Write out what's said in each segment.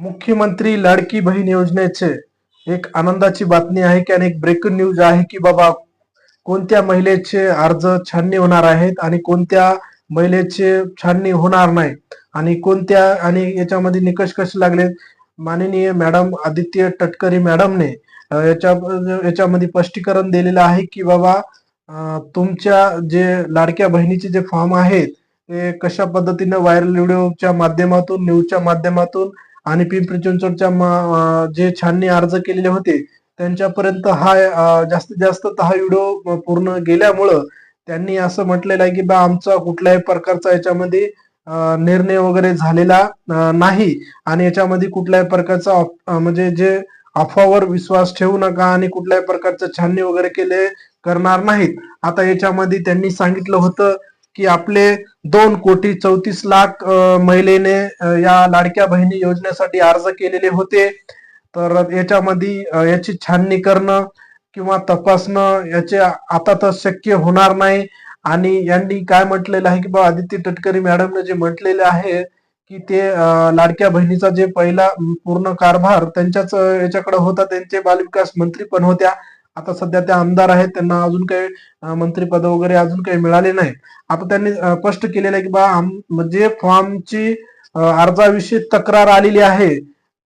मुख्यमंत्री लाडकी बहीण योजनेचे एक आनंदाची बातमी आहे की आणि एक ब्रेकिंग न्यूज आहे की बाबा कोणत्या महिलेचे अर्ज छाननी होणार आहेत आणि कोणत्या महिलेचे छाननी होणार नाही आणि कोणत्या आणि याच्यामध्ये निकष कसे लागले? माननीय मॅडम आदित्य टटकरी मॅडमने याच्या याच्यामध्ये स्पष्टीकरण दिलेलं आहे की बाबा तुमच्या जे लाडक्या बहिणीचे जे फॉर्म आहेत ते कशा पद्धतीने व्हायरल व्हिडिओच्या माध्यमातून न्यूजच्या माध्यमातून आणि पिंपरी चिंचवडच्या जे छाननी अर्ज केलेले होते त्यांच्यापर्यंत हा जास्तीत जास्त तर हा व्हिडिओ पूर्ण गेल्यामुळं त्यांनी असं म्हटलेलं आहे की बा आमचा कुठल्याही प्रकारचा याच्यामध्ये निर्णय वगैरे झालेला नाही. आणि याच्यामध्ये कुठल्याही प्रकारचा म्हणजे जे अफवावर विश्वास ठेवू नका आणि कुठल्याही प्रकारचं छाननी वगैरे केले करणार नाहीत. आता याच्यामध्ये त्यांनी सांगितलं होतं की आपले दोन कोटी चौतीस लाख महिलेने या लाडक्या बहिणी योजनेसाठी अर्ज केलेले होते. तर याच्यामध्ये याची छाननी करणं किंवा तपासणं याचे आता तर शक्य होणार नाही. आणि यांनी काय म्हटलेलं आहे की बा आदित्य तटकरी मॅडमने जे म्हटलेले आहे की ते लाडक्या बहिणीचा जे पहिला पूर्ण कारभार त्यांच्याच याच्याकडे होता त्यांचे बालविकास मंत्री पण होत्या. आता सध्या त्या आमदार आहेत त्यांना अजून काही मंत्रीपद वगैरे अजून काही मिळाले नाही आता त्यांनी स्पष्ट केलेलं आहे की बा आम- म्हणजे फॉर्मची अर्जाविषयी तक्रार आलेली आहे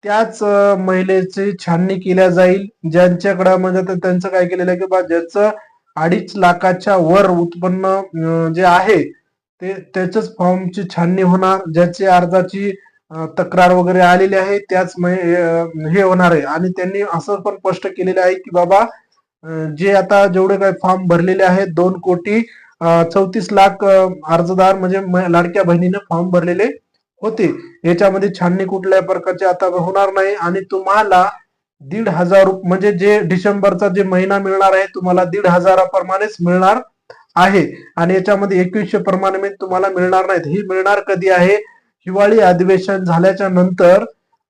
त्याच महिलेची छाननी केल्या जाईल. ज्यांच्याकडे म्हणजे त्यांचं काय केलेलं आहे की बा ज्याचं अडीच लाखाच्या वर उत्पन्न जे आहे ते त्याच्याच फॉर्मची छाननी होणार. ज्याची अर्जाची तक्रार वगैरे आलेली आहे त्याच हे होणार आहे. आणि त्यांनी असं पण स्पष्ट केलेलं आहे की बाबा जे आता जेवढे काही फॉर्म भरलेले आहेत दोन कोटी चौतीस लाख अर्जदार म्हणजे लाडक्या बहिणीने फॉर्म भरलेले होते. याच्यामध्ये छाननी कुठल्याही प्रकारचे आता होणार नाही आणि तुम्हाला दीड हजार म्हणजे जे डिसेंबरचा जे महिना मिळणार आहे तुम्हाला दीड हजाराप्रमाणेच मिळणार आहे. आणि याच्यामध्ये एकवीसशे प्रमाणे तुम्हाला मिळणार नाहीत. ही मिळणार कधी आहे? हिवाळी अधिवेशन झाल्याच्यानंतर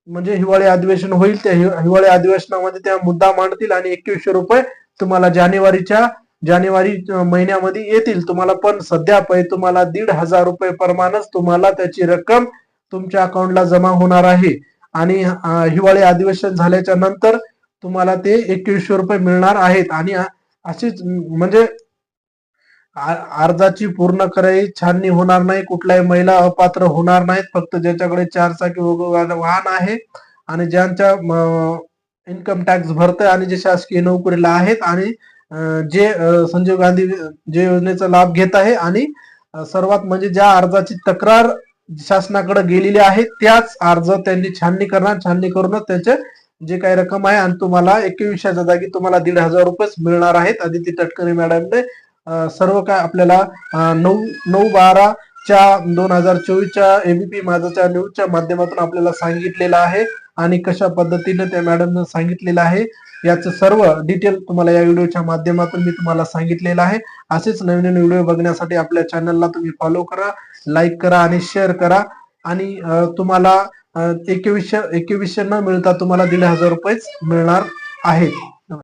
म्हणजे हिवाळी अधिवेशन होईल त्या हिवाळी अधिवेशनामध्ये त्या मुद्दा मांडतील आणि एकवीसशे रुपये तुम्हाला जानेवारीच्या जानेवारी महिन्यामध्ये येतील. तुम्हाला पण सध्या पै तुम्हाला दीड हजार रुपये प्रमाणच तुम्हाला त्याची रक्कम तुमच्या अकाउंटला जमा होणार आहे. आणि हिवाळी अधिवेशन झाल्याच्यानंतर तुम्हाला ते एकवीसशे रुपये मिळणार आहेत. आणि अशीच म्हणजे आ- अर्जाची पूर्ण कराई छाननी होणार नाही. कुठल्याही महिला अपात्र होणार नाहीत. फक्त ज्याच्याकडे चार चाकी वाहन आहे. आणि ज्यांच्या इन्कम टॅक्स भरतंय आणि जे शासकीय नोकरीला आहेत आणि जे संजीव गांधी जे योजनेचा लाभ घेत आहे आणि सर्वात म्हणजे ज्या अर्जाची तक्रार शासनाकडे गेलेली आहे त्याच अर्ज त्यांनी छाननी करणार छाननी करूनच त्याचे जे काही रक्कम आहे आणि तुम्हाला एकविसच्या जागी तुम्हाला दीड हजार रुपयेच मिळणार आहेत. आदिती तटकरे मॅडमने सर्व काय आपल्याला नऊ नऊ बारा च्या दोन हजार चोवीसच्या एबीपी माझाच्या न्यूजच्या माध्यमातून आपल्याला सांगितलेलं आहे आणि कशा पद्धतीने त्या मॅडमनं सांगितलेलं आहे याचं सर्व डिटेल तुम्हाला या व्हिडिओच्या माध्यमातून मी तुम्हाला सांगितलेलं आहे. असेच नवीन नवीन व्हिडिओ बघण्यासाठी आपल्या चॅनलला तुम्ही फॉलो करा लाईक करा आणि शेअर करा. आणि तुम्हाला एकवीसशे एकवीसशे न मिळता तुम्हाला दीड हजार रुपयेच मिळणार आहेत.